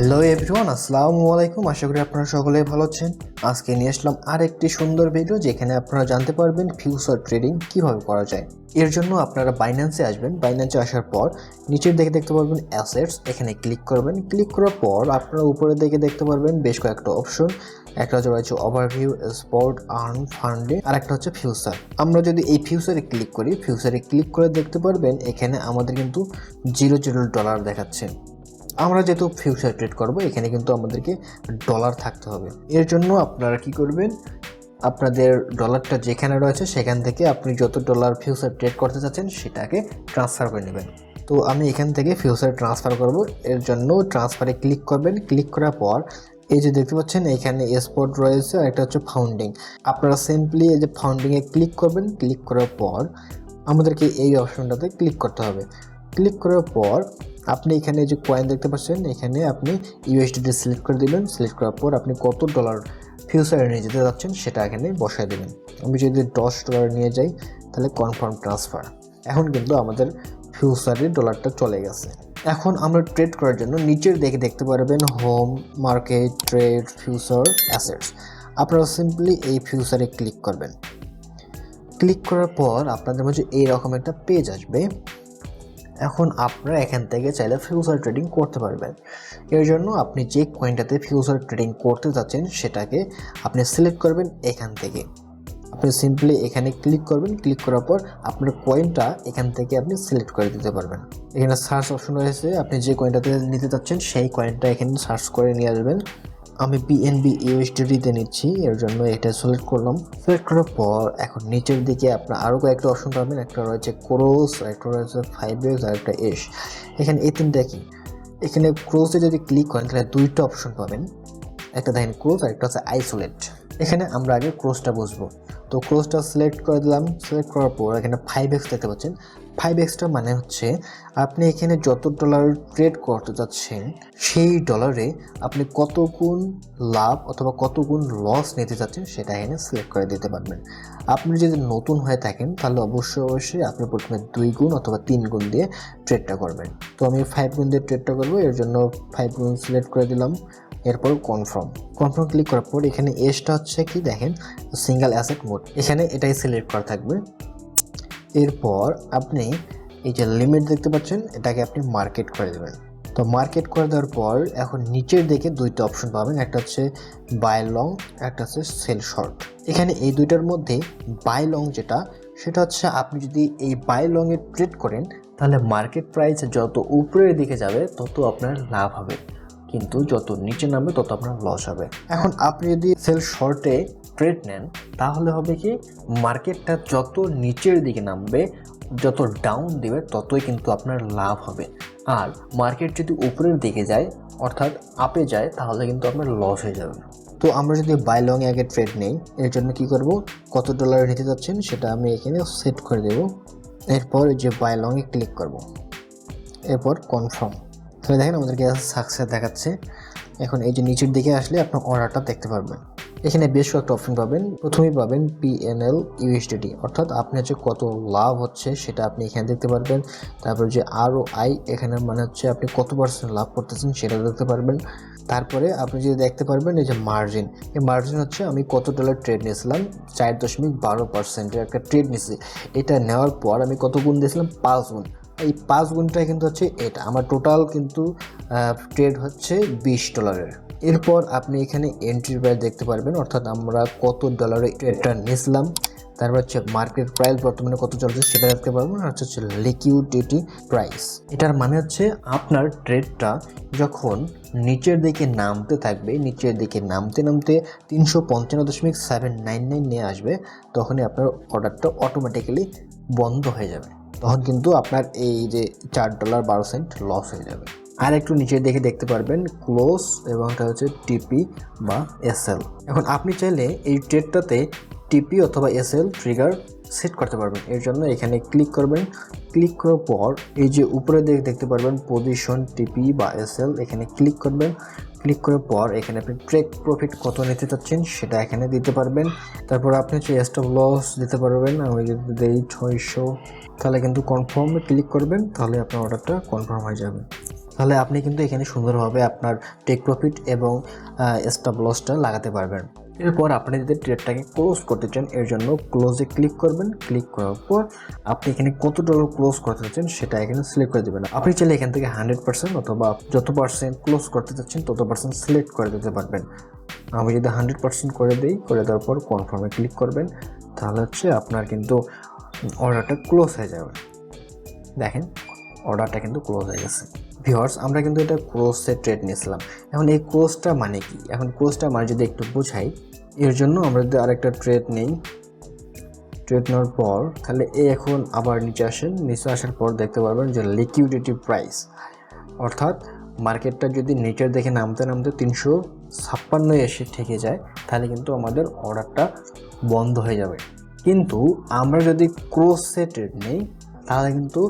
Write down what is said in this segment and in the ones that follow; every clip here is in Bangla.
হ্যালো এভরিওয়ান, আসসালামু আলাইকুম। আশা করি আপনারা সকলেই ভালো আছেন। আজকে নিয়ে আসলাম আর একটি সুন্দর ভিডিও যেখানে আপনারা জানতে পারবেন ফিউচার ট্রেডিং কীভাবে করা যায়। এর জন্য আপনারা বাইন্যান্সে আসবেন। বাইন্যান্সে আসার পর নিচের দিকে দেখতে পারবেন অ্যাসেটস এখানে ক্লিক করবেন। ক্লিক করার পর আপনারা উপরের দিকে দেখতে পারবেন বেশ কয়েকটা অপশন একটা হচ্ছে রয়েছে ওভারভিউ স্পট আর্ন ফান্ডে আর একটা হচ্ছে ফিউচার আমরা যদি এই ফিউচারে ক্লিক করি ফিউচারে ক্লিক করে দেখতে পারবেন এখানে আমাদের কিন্তু জিরো জিরো ডলার দেখাচ্ছে। আমরা যেহেতু ফিউচার ট্রেড করব, এখানে কিন্তু আমাদেরকে ডলার থাকতে হবে। এর জন্য আপনারা কি করবেন? আপনাদের ডলারটা যেখানে রয়েছে, সেখান থেকে আপনি যত ডলার ফিউচার ট্রেড করতে চাচ্ছেন, সেটাকে ট্রান্সফার করে নেবেন। তো আমি এখান থেকে ফিউচার ট্রান্সফার করব। এর জন্য ট্রান্সফারে ক্লিক করবেন। ক্লিক করার পর এই যে দেখতে পাচ্ছেন, এখানে স্পট রয়েছে আর একটা হচ্ছে ফাউন্ডিং আপনারা সিম্পলি এই যে ফাউন্ডিংয়ে ক্লিক করবেন। ক্লিক করার পর আমাদেরকে এই অপশনটাতে ক্লিক করতে হবে। ক্লিক করার পর আপনি এখানে যে কয়েন দেখতে পাচ্ছেন, এখানে আপনি ইউএসডিটি সিলেক্ট করে দিবেন। সিলেক্ট করার পর আপনি কত ডলার ফিউচারে নিয়ে যেতে যাচ্ছেন, সেটা এখানে বসায় দেবেন। আমি যদি দশ ডলার নিয়ে যাই, তাহলে কনফার্ম ট্রান্সফার এখন কিন্তু আমাদের ফিউচারে ডলারটা চলে গেছে। এখন আমরা ট্রেড করার জন্য নিচের দিকে দেখতে পারবেন home market trade future assets আপনারা সিম্পলি এই ফিউচারে ক্লিক করবেন। ক্লিক করার পর আপনাদের মাঝে এইরকম একটা পেজ আসবে। এখন আপনারা এখান থেকে চাইলে ফিউচার ট্রেডিং করতে পারবেন। এর জন্য আপনি যে কয়েনটাতে ফিউচার ট্রেডিং করতে চাচ্ছেন সেটাকে আপনি সিলেক্ট করবেন এখান থেকে। আপনি সিম্পলি এখানে ক্লিক করবেন। ক্লিক করার পর আপনার কয়েনটা এখান থেকে আপনি সিলেক্ট করে দিতে পারবেন। এখানে সার্চ অপশন রয়েছে। আপনি যে কয়েনটাতে নিতে চাচ্ছেন সেই কয়েনটা এখানে সার্চ করে নিয়ে আসবেন। আমি বিএনবি ইউএসডিতে নিচ্ছি, এর জন্য এটা সিলেক্ট করলাম। সিলেক্ট করার পর এখন নিচের দিকে আপনার আরও কয়েকটা অপশন পাবেন, একটা রয়েছে ক্রোস একটা রয়েছে ফাইভ এক্স আর একটা এস। এখানে এই তিনটা কি? এখানে ক্রোসে যদি ক্লিক করেন, তাহলে দুইটা অপশন পাবেন। একটা দেখেন ক্রোস আর একটা হচ্ছে আইসোলেট এখানে আমরা আগে ক্রোসটা বসবো। তো ক্রোসটা সিলেক্ট করে দিলাম। সিলেক্ট করার পর এখানে ফাইভ এক্স দেখতে পাচ্ছেন। ফাইভ এক্সটা মানে হচ্ছে আপনি এখানে যত ডলার ট্রেড করতে যাচ্ছেন, সেই ডলারে আপনি কত গুণ লাভ অথবা কত গুণ লস নিতে চাচ্ছেন সেটা এখানে সিলেক্ট করে দিতে পারবেন। আপনি যদি নতুন হয়ে থাকেন, তাহলে অবশ্যই অবশ্যই আপনি প্রথমে দুই গুণ অথবা তিন গুণ দিয়ে ট্রেডটা করবেন। তো আমি ফাইভ গুণ দিয়ে ট্রেডটা করব। এর জন্য ফাইভ গুণ সিলেক্ট করে দিলাম। এরপর কনফার্ম কনফার্ম ক্লিক করার পর এখানে এসটা হচ্ছে কি দেখেন সিঙ্গেল অ্যাসেট মোড এখানে এটাই সিলেক্ট করা থাকবে। এরপর আপনি এই যে লিমিট দেখতে পাচ্ছেন, এটাকে আপনি মার্কেট করে দেবেন। তো মার্কেট করে দেওয়ার পর এখন নিচের দিকে দুইটা অপশন পাবেন, একটা হচ্ছে বাই লং একটা হচ্ছে সেল শর্ট এখানে এই দুইটার মধ্যে বাই লং যেটা, সেটা হচ্ছে আপনি যদি এই বাই লংয়ে ট্রেড করেন, তাহলে মার্কেট প্রাইস যত উপরের দিকে যাবে, তত আপনার লাভ হবে। কিন্তু যত নিচে নামবে, তত আপনার লস হবে। এখন আপনি যদি সেল শর্টে ট্রেড নেন, তাহলে হবে কি মার্কেটটা যত নিচের দিকে নামবে, যত ডাউন দেবে, ততই কিন্তু আপনার লাভ হবে। আর মার্কেট যদি উপরের দিকে যায়, অর্থাৎ আপে যায়, তাহলে কিন্তু আপনার লস হয়ে যাবে। তো আমরা যদি বাই লং আগে ট্রেড নেই, এর জন্য কি করব? কত ডলার নিতে যাচ্ছেন, সেটা আমি এখানে সেট করে দেব। এরপর যে বাই লংয়ে ক্লিক করব। এরপর কনফার্ম তাহলে দেখেন আমাদেরকে সাকসেস দেখাচ্ছে। এখন এই যে নিচের দিকে আসলে আপনার অর্ডারটা দেখতে পারবেন। এখানে বেশ কয়েকটা অপশন পাবেন। প্রথমেই পাবেন পিএনএল ইউএসডিটি অর্থাৎ আপনার যে কত লাভ হচ্ছে সেটা আপনি এখানে দেখতে পারবেন। তারপর যে আরও আই এখানে মানে হচ্ছে আপনি কত পার্সেন্ট লাভ করতেছেন সেটা দেখতে পারবেন। তারপরে আপনি যদি দেখতে পারবেন এই যে মার্জিন এই মার্জিন হচ্ছে আমি কত ডলার ট্রেড নিয়েছিলাম? চার দশমিক বারো পার্সেন্টের একটা ট্রেড নিয়েছি। এটা নেওয়ার পর আমি কত গুণ দিয়েছিলাম? পাঁচ গুণ। এই পাঁচ গুণটা কিন্তু হচ্ছে এটা। আমার টোটাল কিন্তু ট্রেড হচ্ছে বিশ ডলারের এরপর আপনি এখানে এন্ট্রি প্রাইস দেখতে পারবেন, অর্থাৎ আমরা কত ডলারে ট্রেডটা নিয়েছিলাম। তারপর হচ্ছে মার্কেট প্রাইস বর্তমানে কত চলছে সেটা দেখতে পারবেন, আর হচ্ছে লিকুইডিটি প্রাইস এটার মানে হচ্ছে আপনার ট্রেডটা যখন নিচের দিকে নামতে থাকবে, নিচের দিকে নামতে নামতে তিনশো পঞ্চান্ন দশমিক সেভেন নাইন নাইন নিয়ে আসবে, তখনই আপনার অর্ডারটা অটোমেটিক্যালি বন্ধ হয়ে যাবে। তখন কিন্তু আপনার এই যে চার ডলার বারো সেন্ট লস হয়ে যাবে। আর একটু নিচের দিকে দেখতে পারবেন ক্লোজ এবং এটা হচ্ছে টিপি বা এসএল এখন আপনি চাইলে এই ট্রেডটাতে টিপি অথবা এসএল ট্রিগার সেট করতে পারবেন। এর জন্য এখানে ক্লিক করবেন। ক্লিক করার পর এই যে উপরে দিকে দেখতে পারবেন পজিশন টিপি বা এসএল এখানে ক্লিক করবেন। ক্লিক করার পর এখানে আপনি ট্রেক প্রফিট কত নিতে চাচ্ছেন সেটা এখানে দিতে পারবেন। তারপর আপনি হচ্ছে স্টপ লস দিতে পারবেন। আমি যদি দেই ছয়শো, তাহলে কিন্তু কনফার্মে ক্লিক করবেন, তাহলে আপনার অর্ডারটা কনফার্ম হয়ে যাবে। তাহলে আপনি কিন্তু এখানে সুন্দরভাবে আপনার টেক প্রফিট এবং স্টপ লসটা লাগাতে পারবেন। এরপর আপনি যদি ট্রেডটাকে ক্লোজ করতে চান, এর জন্য ক্লোজে ক্লিক করবেন। ক্লিক করার পর আপনি এখানে কত ডলার ক্লোজ করতে চাচ্ছেন সেটা এখানে সিলেক্ট করে দেবেন। আপনি চাইলে এখান থেকে হান্ড্রেড পার্সেন্ট অথবা যত পার্সেন্ট ক্লোজ করতে চাচ্ছেন, তত পার্সেন্ট সিলেক্ট করে দিতে পারবেন। আমি যদি হান্ড্রেড পার্সেন্ট করে দিই, করে দেওয়ার পর কনফার্মে ক্লিক করবেন, তাহলে হচ্ছে আপনার কিন্তু অর্ডারটা ক্লোজ হয়ে যাবে। দেখেন অর্ডারটা কিন্তু ক্লোজ হয়ে গেছে। ভিওয়ার্স আমরা কিন্তু এটা ক্লোজে ট্রেড নিয়েছিলাম। এখন এই ক্লোজটা মানে কি? এখন ক্লোজটা মানে যদি একটু বোঝাই এর জন্য আমরা যদি আরেকটা ট্রেড নেই ট্রেড নেওয়ার পর, তাহলে এ এখন আবার নিচে আসেন। নিচে আসার পর দেখতে পারবেন যে লিকুইডিটি প্রাইস অর্থাৎ মার্কেটটা যদি নিচের দেখে নামতে নামতে তিনশো ছাপ্পান্ন এসে থেকে যায়, তাহলে কিন্তু আমাদের অর্ডারটা বন্ধ হয়ে যাবে। কিন্তু আমরা যদি ক্রোসে ট্রেড নেই, তাহলে কিন্তু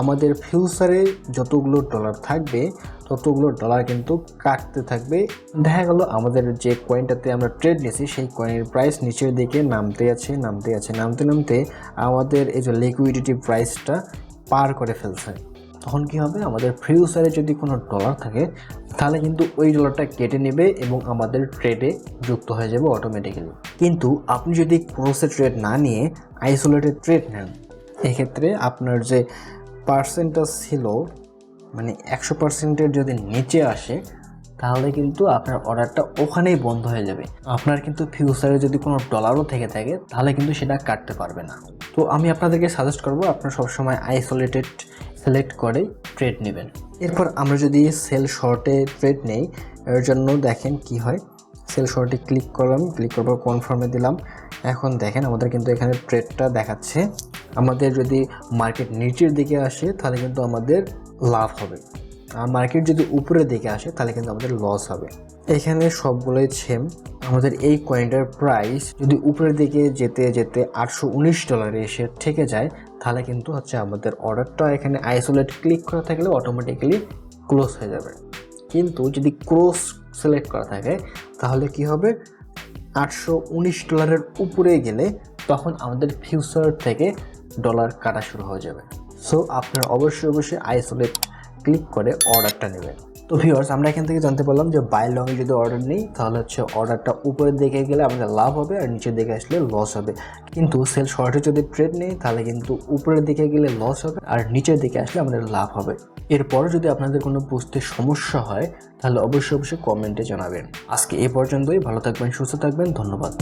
আমাদের ফিউচারে যতগুলো ডলার থাকবে ততগুলো ডলার কিন্তু কাটতে থাকবে। দেখা গেল আমাদের যে কয়েনটাতে আমরা ট্রেড নিয়েছি, সেই কয়েনের প্রাইস নিচের দিকে নামতে আছে নামতে আছে, নামতে নামতে আমাদের এই যে লিকুইডিটি প্রাইসটা পার করে ফেলছে। তখন কি হবে? আমাদের ফিউচারে যদি কোনো ডলার থাকে, তাহলে কিন্তু ওই ডলারটা কেটে নেবে এবং আমাদের ট্রেডে যুক্ত হয়ে যাবে অটোমেটিক্যালি কিন্তু আপনি যদি ক্রোসে ট্রেড না নিয়ে আইসোলেটেড ট্রেড নেন, এক্ষেত্রে আপনার যে পার্সেন্টেজ ছিল মানে একশো পার্সেন্টের যদি নিচে আসে, তাহলে কিন্তু আপনার অর্ডারটা ওখানেই বন্ধ হয়ে যাবে। আপনার কিন্তু ফিউচারে যদি কোনো ডলারও থেকে থাকে, তাহলে কিন্তু সেটা কাটতে পারবে না। তো আমি আপনাদেরকে সাজেস্ট করব, আপনার সবসময় আইসোলেটেড সিলেক্ট করে ট্রেড নেবেন। এরপর আমরা যদি সেল শর্টে ট্রেড নেই, এর জন্য দেখেন কি হয়। সেল শর্টে ক্লিক করলাম ক্লিক করার পর কনফার্মে দিলাম। এখন দেখেন আমাদের কিন্তু এখানে ট্রেডটা দেখাচ্ছে। আমাদের যদি মার্কেট নিচের দিকে আসে, তাহলে কিন্তু আমাদের লাভ হবে। আর মার্কেট যদি উপরের দিকে আসে, তাহলে কিন্তু আমাদের লস হবে। এখানে সবগুলোই সেম আমাদের এই কয়েনটার প্রাইস যদি উপরের দিকে যেতে যেতে আটশো উনিশ ডলারে এসে ঠেকে যায়, তাহলে কিন্তু হচ্ছে আমাদের অর্ডারটা এখানে আইসোলেট ক্লিক করা থাকলে অটোমেটিক্যালি ক্লোজ হয়ে যাবে। কিন্তু যদি ক্রোস সিলেক্ট করা থাকে, তাহলে কি হবে? আটশো উনিশ ডলারের উপরে গেলে তখন আমাদের ফিউচার থেকে ডলার কাটা শুরু হয়ে যাবে। সো আপনার অবশ্যই অবশ্যই আইসোলেট ক্লিক করে অর্ডারটা নেবেন। তো ভিউয়ার্স আমরা এখান থেকে জানতে পারলাম যে বাই লংয়ে যদি অর্ডার নেই, তাহলে হচ্ছে অর্ডারটা উপরের দিকে গেলে আমাদের লাভ হবে আর নিচের দিকে আসলে লস হবে। কিন্তু সেল শর্টে যদি ট্রেড নেই, তাহলে কিন্তু উপরের দিকে গেলে লস হবে আর নিচের দিকে আসলে আমাদের লাভ হবে। এরপর যদি আপনাদের কোনো বুঝতে সমস্যা হয়, তাহলে অবশ্যই অবশ্যই কমেন্টে জানাবেন। আজকে এ পর্যন্তই, ভালো থাকবেন, সুস্থ থাকবেন, ধন্যবাদ।